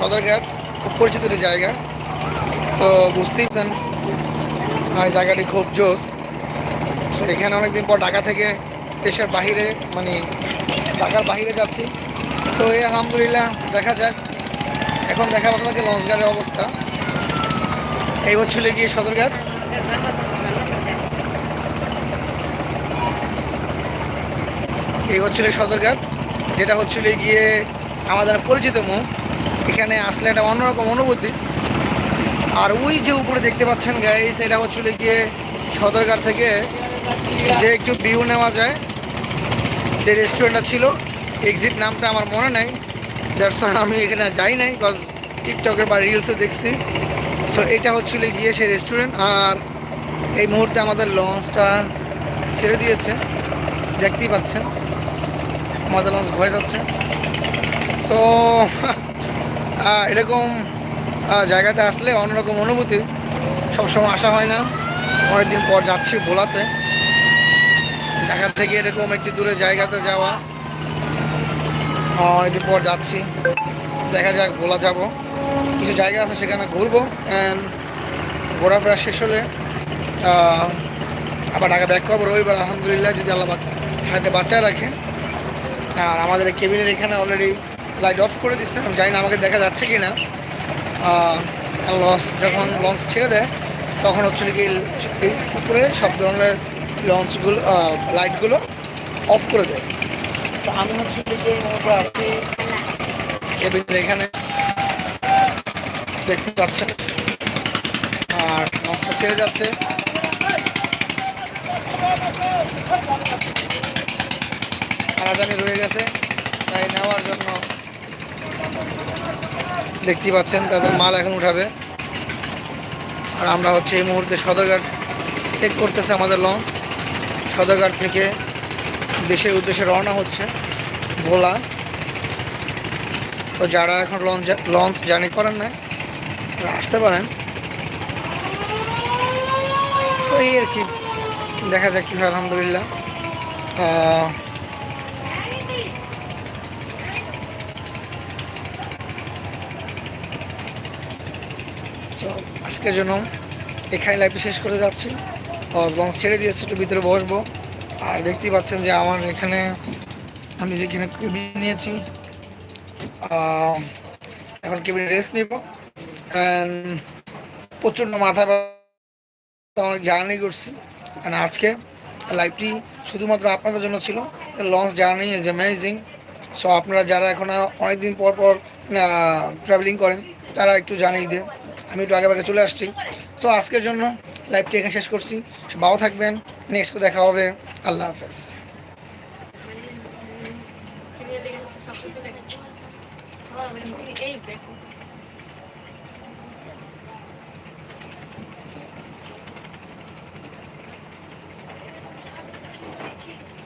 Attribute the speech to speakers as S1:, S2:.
S1: সদরঘাট, খুব পরিচিত একটি জায়গা। সো বুঝতেই পারছেন জায়গাটি খুব জোস তো এখানে অনেকদিন পর ঢাকা থেকে দেশের বাহিরে মানে ঢাকার বাহিরে যাচ্ছি। সো এই আলহামদুলিল্লাহ, দেখা যাক। এখন দেখা আপনাকে লঞ্চ গাড়ির অবস্থা। এই হচ্ছিল গিয়ে সদরঘাট। এই হচ্ছিল সদরঘাট, যেটা হচ্ছিল গিয়ে আমাদের পরিচিত মুখ এখানে আসলে একটা অন্যরকম অনুভূতি। আর ওই যে উপরে দেখতে পাচ্ছেন গাইস এটা হচ্ছিল গিয়ে সদরঘাট থেকে যে একটু ভিউ নেওয়া যায়, যে রেস্টুরেন্টটা ছিল এক্সিট নামটা আমার মনে নেই। দ্যাটস আমি এখানে যাই নাই বিকজ টিকটকে বা রিলসে দেখছি। সো এটা হচ্ছিল গিয়ে সেই রেস্টুরেন্ট আর এই মুহূর্তে আমাদের লঞ্চটা ছেড়ে দিয়েছে। দেখতেই পাচ্ছেন, আমাদের লঞ্চ ভয়ে যাচ্ছে। সো এরকম জায়গাতে আসলে অন্যরকম অনুভূতি। সবসময় আসা হয় না। অনেকদিন পর যাচ্ছি ভোলাতে। ঢাকা থেকে এরকম একটি দূরে জায়গাতে যাওয়া। অনেকদিন পর যাচ্ছি। দেখা যাক, ভোলা যাব। কিছু জায়গা আছে সেখানে ঘুরবো। অ্যান্ড ঘোরাফেরা শেষ হলে আবার ঢাকা ব্যাক করব। রবিবার আলহামদুলিল্লাহ যদি আল্লাহ হাতে বাচ্চা রাখে। আর আমাদের কেবিনের এখানে অলরেডি লাইট অফ করে দিচ্ছে, আমি জানি না আমাকে দেখা যাচ্ছে কি না লঞ্চ, যখন লঞ্চ ছেড়ে দেয়, তখন হচ্ছে কি এই উপরে সব ধরনের লঞ্চগুলো লাইটগুলো অফ করে দেয়। তো আমি হচ্ছে এই আছি। কেবিনের এখানে দেখতে পাচ্ছেন। আর লঞ্চটা ছেড়ে যাচ্ছে। আরাজানি রয়ে গেছে। তাই নেওয়ার জন্য দেখতেই পাচ্ছেন তাদের মাল এখন উঠাবে। আর আমরা হচ্ছে এই মুহূর্তে সদরঘাট টেক করতেছে আমাদের লঞ্চ সদরঘাট থেকে দেশের উদ্দেশ্যে রওনা হচ্ছে ভোলা। তো যারা এখন লঞ্চ লঞ্চ জার্নি করেন না আসতে পারেন। তো এই আর কি, দেখা যাক কি হয়, আলহামদুলিল্লাহ। আহ, তো আজকের জন্য এখানে লাইফে শেষ করে যাচ্ছি। লঞ্চ ছেড়ে দিয়েছি একটু ভিতরে বসবো। আর দেখতেই পাচ্ছেন যে আমার এখানে আমি যেখানে কেবিন নিয়েছি এখন কেবিন রেস্ট নিব। অ্যান্ড প্রচণ্ড মাথা অনেক জার্নি করছি। কারণ আজকে লাইভটি শুধুমাত্র আপনাদের জন্য ছিল। Launch journey is amazing so আপনারা যারা এখন অনেকদিন পর পর ট্রাভেলিং করেন তারা একটু জানিয়ে দেন। আমি একটু আগে আগে চলে আসছি। সো আজকের জন্য লাইভটি এখানে শেষ করছি। ভালো থাকবেন। নেক্সট দেখা হবে। আল্লাহ হাফেজ।
S2: Thank you.